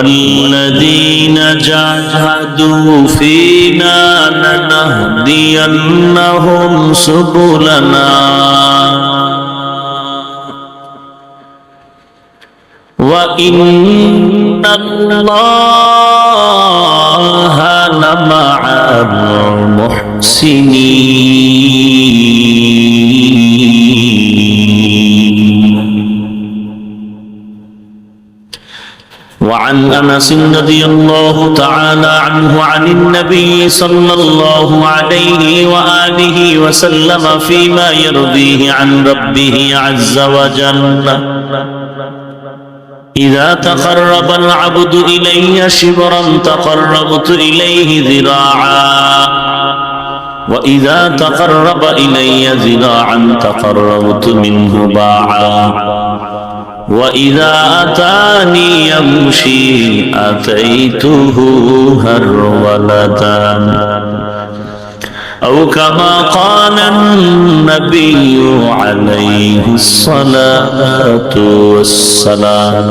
والذين جاهدوا فينا لنهدينهم سبلنا. وإن الله لمع المحسنين. وعن أنس رضي الله تعالى عنه عن النبي صلى الله عليه وآله وسلم فيما يرضيه عن ربه عز وجل. إذا تقرب العبد إلي شبرا تقربت إليه ذراعا. وإذا تقرب إلي ذراعا تقربت منه باعا. وإذا أتاني يمشي أتيته هرولة أو كما قال النبي عليه الصلاة والسلام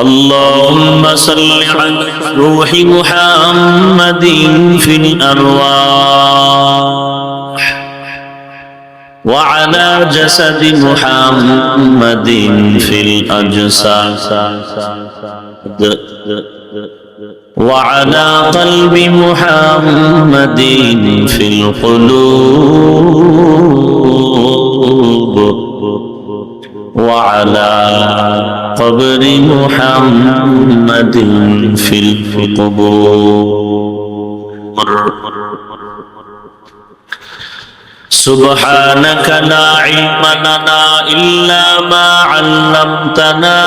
اللهم صل على روح محمد في الأرواح وعلى جسد محمد في الأجساد وعلى قلب محمد في القلوب وعلى قبر محمد في القبور سبحانك لا علم لنا إلا ما علمتنا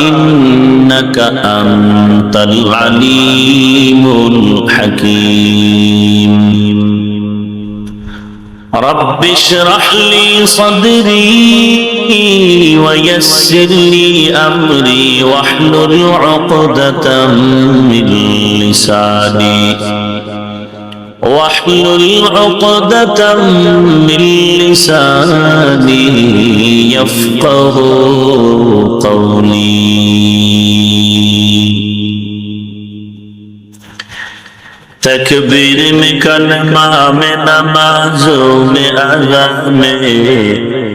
إنك أنت العليم الحكيم رب اشرح لي صدري ويسر لي أمري واحلل عقدة من لساني واحلل عقدة من لساني يفقه قولي. تکبیر میں کلمہ میں نمازوں میں اذان میں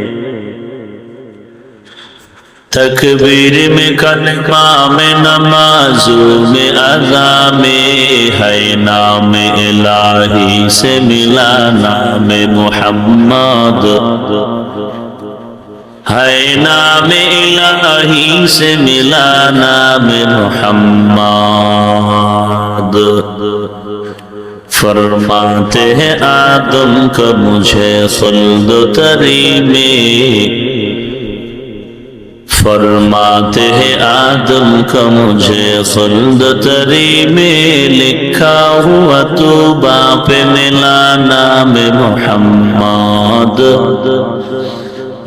تکبیر میں کلمہ میں نمازوں میں اذا میں ہے نام الہی سے ملا نام محمد ہے نام الہی سے ملا نام محمد فرماتے ہیں آدم کا مجھے خلد تری میں فرماتے ہیں آدم کا مجھے خلد تری میں لکھا ہوا تو باپ ملا نام محمد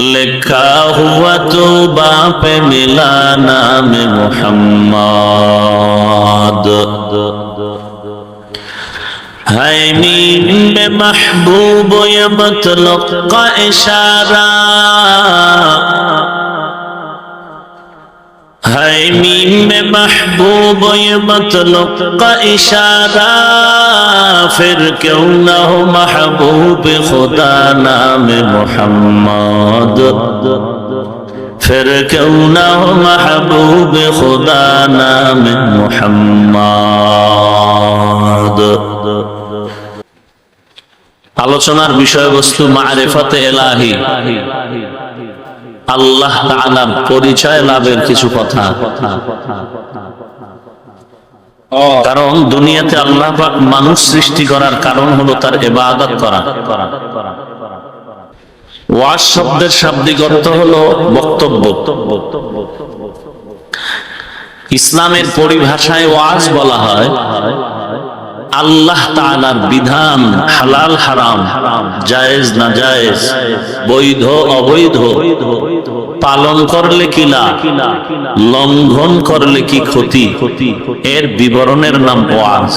لکھا ہوا تو باپ ملا نام محمد ہے نیم میں محبوب یہ مطلق کا اشارہ ہے میم میں محبوب یہ مطلب کا اشارہ پھر کیوں نہ ہو محبوب خدا نام محمد پھر کیوں نہ ہو محبوب خدا نام محمد আলোচনার বিষয়বস্তু আল্লাহ পরিচয় লাভের কিছু কথা। কারণ দুনিয়াতে আল্লাহ মানুষ সৃষ্টি করার কারণ হলো তার ইবাদত করা। ওয়াজ শব্দের শাব্দিক অর্থ হলো বক্তব্য। ইসলামের পরিভাষায় ওয়াজ বলা হয় আল্লাহ তালার বিধান হালাল, হারাম, জায়েজ না জায়েজ বৈধ, অবৈধ, পালন করলে কি না লঙ্ঘন করলে কি ক্ষতি? এর বিবরণের নাম ওয়াজ।